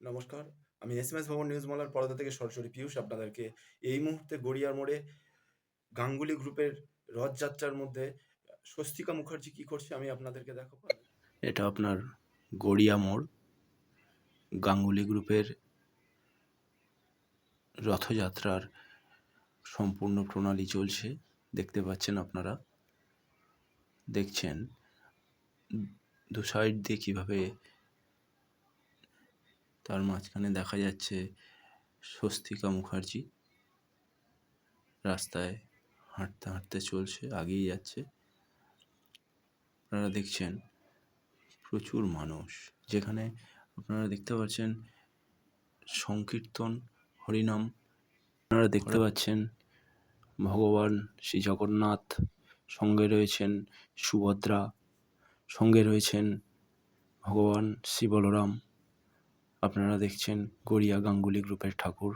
নমস্কার। আমি S M S Bhavan news মালার পরদা থেকে সরাসরি পীয়ূষ আপনাদেরকে এই মুহূর্তে গড়িয়ার মোড়ে গাঙ্গুলি গ্রুপের রথযাত্রার মধ্যে স্বস্তিকা মুখার্জি কি করছে আমি আপনাদেরকে দেখাবো। এটা আপনার গড়িয়া মোড় গাঙ্গুলি গ্রুপের রথযাত্রার সম্পূর্ণ প্রণালী চলছে দেখতে পাচ্ছেন আপনারা দেখছেন দু সাইড দিয়ে কীভাবে তার মাঝখানে দেখা যাচ্ছে স্বস্তিকা মুখার্জি। রাস্তায় হাঁটতে হাঁটতে চলছে, আগেই যাচ্ছে। আপনারা দেখছেন প্রচুর মানুষ। যেখানে আপনারা দেখতে পাচ্ছেন সংকীর্তন, হরিনাম। আপনারা দেখতে পাচ্ছেন ভগবান শ্রী জগন্নাথ সঙ্গে রয়েছেন সুভদ্রা। সঙ্গে রয়েছেন ভগবান শ্রী বলরাম আপনারা দেখছেন গড়িয়া গাঙ্গুলি গ্রুপের ঠাকুর।